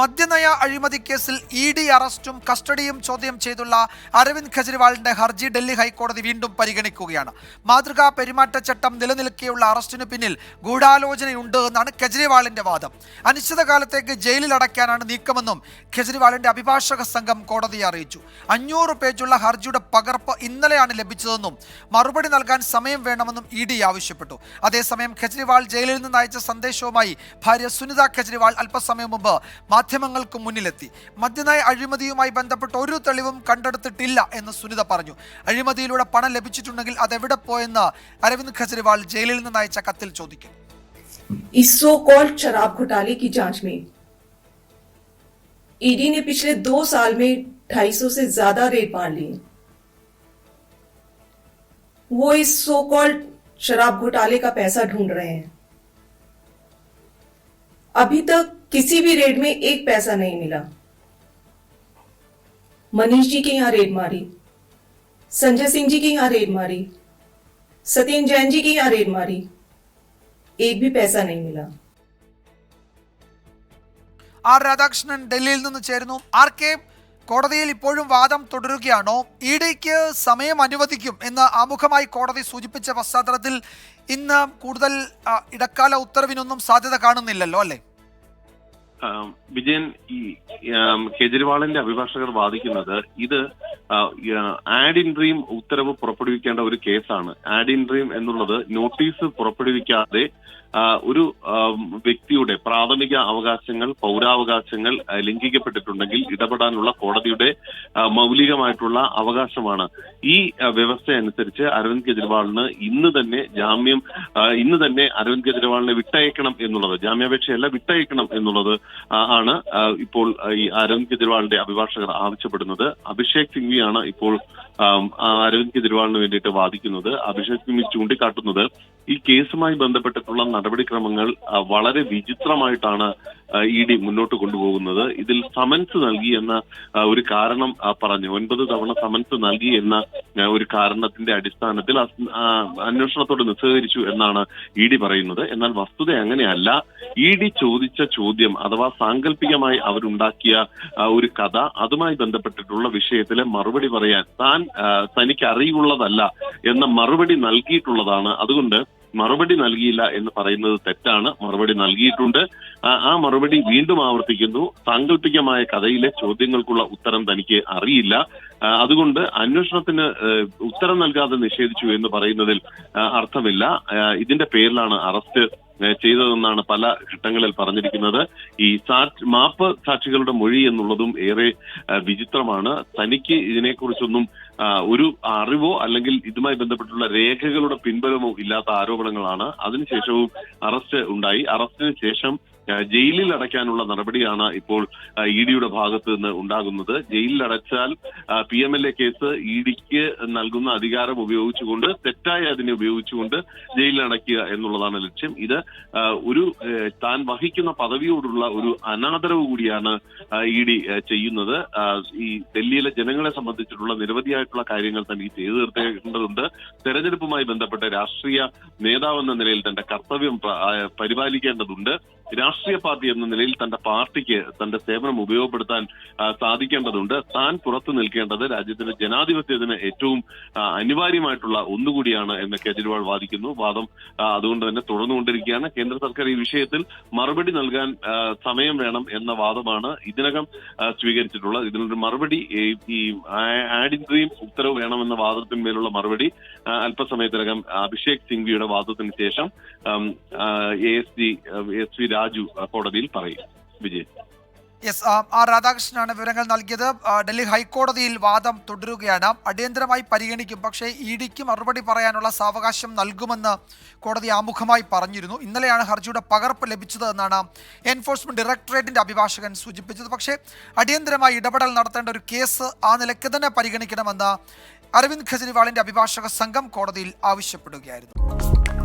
മദ്യനയ അഴിമതി കേസിൽ E D അറസ്റ്റും കസ്റ്റഡിയും ചോദ്യം ചെയ്തുള്ള അരവിന്ദ് കെജ്രിവാളിന്റെ ഹർജി ഡൽഹി ഹൈക്കോടതി വീണ്ടും പരിഗണിക്കുകയാണ്. മാതൃകാ പെരുമാറ്റച്ചട്ടം നിലനിൽക്കെയുള്ള അറസ്റ്റിനു പിന്നിൽ ഗൂഢാലോചനയുണ്ട് എന്നാണ് കെജ്രിവാളിന്റെ വാദം. അനിശ്ചിതകാലത്തേക്ക് ജയിലിൽ അടയ്ക്കാനാണ് നീക്കമെന്നും കെജ്രിവാളിന്റെ അഭിഭാഷക സംഘം കോടതിയെ അറിയിച്ചു. അഞ്ഞൂറ് പേജുള്ള ഹർജിയുടെ പകർപ്പ് ഇന്നലെയാണ് ലഭിച്ചതെന്നും മറുപടി നൽകാൻ സമയം വേണമെന്നും ഇ ഡി ആവശ്യപ്പെട്ടു. അതേസമയം കെജ്രിവാൾ ജയിലിൽ നിന്ന് അയച്ച സന്ദേശവുമായി ഭാര്യ സുനിത കെജ്രിവാൾ അല്പസമയം മുമ്പ് മാധ്യമങ്ങൾക്ക് മുന്നിലെത്തി മദ്യനയ അഴിമതിയുമായി ബന്ധപ്പെട്ട് ഒരു തെളിവും കണ്ടെടുത്തിട്ടില്ല എന്ന് സുനിത പറഞ്ഞു അഴിമതിയിലൂടെ പണം ലഭിച്ചിട്ടുണ്ടെങ്കിൽ അതെവിടെ പോയെന്ന് അരവിന്ദ് കെജ്രിവാൾ ജയിലിൽ നിന്ന് അയച്ച കത്തിൽ ചോദിക്കും इस सो कॉल्ड शराब घोटाले की जांच में ईडी ने पिछले दो साल में 250 से ज्यादा रेड मार लिए वो इस सो कॉल्ड शराब घोटाले का पैसा ढूंढ रहे हैं अभी तक किसी भी रेड में एक पैसा नहीं मिला मनीष जी के यहां रेड मारी संजय सिंह जी के यहां रेड मारी सत्येंद्र जैन जी के यहां रेड मारी एक भी पैसा नहीं मिला ആർ രാധാകൃഷ്ണൻ ഡൽഹിയിൽ നിന്ന് ചേരുന്നു ആർ കെ കോടതിയിൽ ഇപ്പോഴും വാദം തുടരുകയാണോ? ഇ ഡിക്ക് സമയം അനുവദിക്കും എന്ന് ആമുഖമായി കോടതി സൂചിപ്പിച്ച പശ്ചാത്തലത്തിൽ ഇന്ന് കൂടുതൽ ഇടക്കാല ഉത്തരവിനൊന്നും സാധ്യത കാണുന്നില്ലല്ലോ അല്ലേ? വിജയൻ ഈ കേജ്രിവാളിന്റെ അഭിഭാഷകർ വാദിക്കുന്നത് ഇത് ആഡ് ഇൻ ഡ്രീം ഉത്തരവ് പുറപ്പെടുവിക്കേണ്ട ഒരു കേസാണ്. ആഡ് ഇൻ ഡ്രീം എന്നുള്ളത് നോട്ടീസ് പുറപ്പെടുവിക്കാതെ ഒരു വ്യക്തിയുടെ പ്രാഥമിക അവകാശങ്ങൾ പൗരാവകാശങ്ങൾ ലംഘിക്കപ്പെട്ടിട്ടുണ്ടെങ്കിൽ ഇടപെടാനുള്ള കോടതിയുടെ മൗലികമായിട്ടുള്ള അവകാശമാണ്. ഈ വ്യവസ്ഥ അനുസരിച്ച് അരവിന്ദ് കെജ്രിവാളിന് ഇന്ന് തന്നെ ജാമ്യം ഇന്ന് തന്നെ അരവിന്ദ് കെജ്രിവാളിനെ വിട്ടയക്കണം എന്നുള്ളത് ജാമ്യാപേക്ഷയല്ല വിട്ടയക്കണം എന്നുള്ളത് ആണ് ഇപ്പോൾ ഈ അരവിന്ദ് കെജ്രിവാളിന്റെ അഭിഭാഷകർ ആവശ്യപ്പെടുന്നത്. അഭിഷേക് സിംഗ്വിയാണ് ഇപ്പോൾ അരവിന്ദ് കെജ്രിവാളിന് വേണ്ടിയിട്ട് വാദിക്കുന്നത്. അഭിഷേക് സിംഗ് ചൂണ്ടിക്കാട്ടുന്നത് ഈ കേസുമായി ബന്ധപ്പെട്ടിട്ടുള്ള നടപടിക്രമങ്ങൾ വളരെ വിചിത്രമായിട്ടാണ് ഇ ഡി മുന്നോട്ട് കൊണ്ടുപോകുന്നത്. ഇതിൽ സമൻസ് നൽകി എന്ന ഒരു കാരണം പറഞ്ഞു. ഒൻപത് തവണ സമൻസ് നൽകി എന്ന ഒരു കാരണത്തിന്റെ അടിസ്ഥാനത്തിൽ അന്വേഷണത്തോട് നിസ്സഹകരിച്ചു എന്നാണ് ഇ ഡി പറയുന്നത്. എന്നാൽ വസ്തുത അങ്ങനെയല്ല. ഇ ഡി ചോദിച്ച ചോദ്യം അഥവാ സാങ്കല്പികമായി അവരുണ്ടാക്കിയ ഒരു കഥ അതുമായി ബന്ധപ്പെട്ടിട്ടുള്ള വിഷയത്തിലെ മറുപടി പറയാൻ താൻ തനിക്ക് അറിയുള്ളതല്ല എന്ന മറുപടി നൽകിയിട്ടുള്ളതാണ്. അതുകൊണ്ട് മറുപടി നൽകിയില്ല എന്ന് പറയുന്നത് തെറ്റാണ്. മറുപടി നൽകിയിട്ടുണ്ട്. ആ- മറുപടി വീണ്ടും ആവർത്തിക്കുന്നു. സാങ്കല്പികമായ കഥയിലെ ചോദ്യങ്ങൾക്കുള്ള ഉത്തരം തനിക്ക് അറിയില്ല. അതുകൊണ്ട് അന്വേഷണത്തിന് ഉത്തരം നൽകാതെ നിഷേധിച്ചു എന്ന് പറയുന്നതിൽ അർത്ഥമില്ല. ഇതിന്റെ പേരിലാണ് അറസ്റ്റ് ചെയ്തതെന്നാണ് പല ഘട്ടങ്ങളിൽ പറഞ്ഞിരിക്കുന്നത്. ഈ മാപ്പ് സാക്ഷികളുടെ മൊഴി എന്നുള്ളതും ഏറെ വിചിത്രമാണ്. തനിക്ക് ഇതിനെക്കുറിച്ചൊന്നും ഒരു അറിവോ അല്ലെങ്കിൽ ഇതുമായി ബന്ധപ്പെട്ടുള്ള രേഖകളുടെ പിൻബലമോ ഇല്ലാത്ത ആരോപണങ്ങളാണ്. അതിനുശേഷവും അറസ്റ്റ് ഉണ്ടായി. അറസ്റ്റിന് ശേഷം ജയിലിൽ അടയ്ക്കാനുള്ള നടപടിയാണ് ഇപ്പോൾ ഇ ഡിയുടെ ഭാഗത്ത് നിന്ന് ഉണ്ടാകുന്നത്. ജയിലിൽ അടച്ചാൽ P M L A case E ഡിക്ക് നൽകുന്ന അധികാരം ഉപയോഗിച്ചുകൊണ്ട് തെറ്റായ അതിനെ ഉപയോഗിച്ചുകൊണ്ട് ജയിലിൽ അടയ്ക്കുക എന്നുള്ളതാണ് ലക്ഷ്യം. ഇത് ഒരു താൻ വഹിക്കുന്ന പദവിയോടുള്ള ഒരു അനാദരവ് കൂടിയാണ് ഇ ഡി ചെയ്യുന്നത്. ഈ ഡൽഹിയിലെ ജനങ്ങളെ സംബന്ധിച്ചിട്ടുള്ള നിരവധിയായിട്ടുള്ള കാര്യങ്ങൾ തനിക്ക് ചെയ്തു തീർത്തേണ്ടതുണ്ട്. തെരഞ്ഞെടുപ്പുമായി ബന്ധപ്പെട്ട രാഷ്ട്രീയ നേതാവെന്ന നിലയിൽ തന്റെ കർത്തവ്യം പരിപാലിക്കേണ്ടതുണ്ട്. രാഷ്ട്രീയ പാർട്ടി എന്ന നിലയിൽ തന്റെ പാർട്ടിക്ക് തന്റെ സേവനം ഉപയോഗപ്പെടുത്താൻ സാധിക്കേണ്ടതുണ്ട്. താൻ പുറത്തു നിൽക്കേണ്ടത് രാജ്യത്തിന്റെ ജനാധിപത്യത്തിന് ഏറ്റവും അനിവാര്യമായിട്ടുള്ള ഒന്നുകൂടിയാണ് എന്ന് കേജ്രിവാൾ വാദിക്കുന്നു. വാദം അതുകൊണ്ട് തന്നെ തുടർന്നുകൊണ്ടിരിക്കുകയാണ്. കേന്ദ്ര സർക്കാർ ഈ വിഷയത്തിൽ മറുപടി നൽകാൻ സമയം വേണം എന്ന വാദമാണ് ഇതിനകം സ്വീകരിച്ചിട്ടുള്ളത്. ഇതിനൊരു മറുപടി ഈ ഈ ആഡ് ഇൻ ഡ്രീം ഉത്തരവ് വേണമെന്ന വാദത്തിന്മേലുള്ള മറുപടി അല്പസമയത്തിനകം അഭിഷേക് സിംഗ്വിയുടെ വാദത്തിന് ശേഷം A S S V Raju ആ, കോടതിയിൽ പറയും. വിജയ്. യെസ് ആർ രാധാകൃഷ്ണനാണ് വിവരങ്ങൾ നൽകിയത്. ഡൽഹി ഹൈക്കോടതിയിൽ വാദം തുടരുകയാണ്. അടിയന്തരമായി പരിഗണിക്കും പക്ഷേ ഇ ഡിക്ക് മറുപടി പറയാനുള്ള സാവകാശം നൽകുമെന്ന് കോടതി ആമുഖമായി പറഞ്ഞിരുന്നു. ഇന്നലെയാണ് ഹർജിയുടെ പകർപ്പ് ലഭിച്ചത് എന്നാണ് എൻഫോഴ്സ്മെന്റ് ഡയറക്ടറേറ്റിന്റെ അഭിഭാഷകൻ സൂചിപ്പിച്ചത്. പക്ഷേ അടിയന്തരമായി ഇടപെടൽ നടത്തേണ്ട ഒരു കേസ് ആ നിലയ്ക്ക് തന്നെ പരിഗണിക്കണമെന്ന് അരവിന്ദ് കെജ്രിവാളിന്റെ അഭിഭാഷക സംഘം കോടതിയിൽ ആവശ്യപ്പെടുകയായിരുന്നു.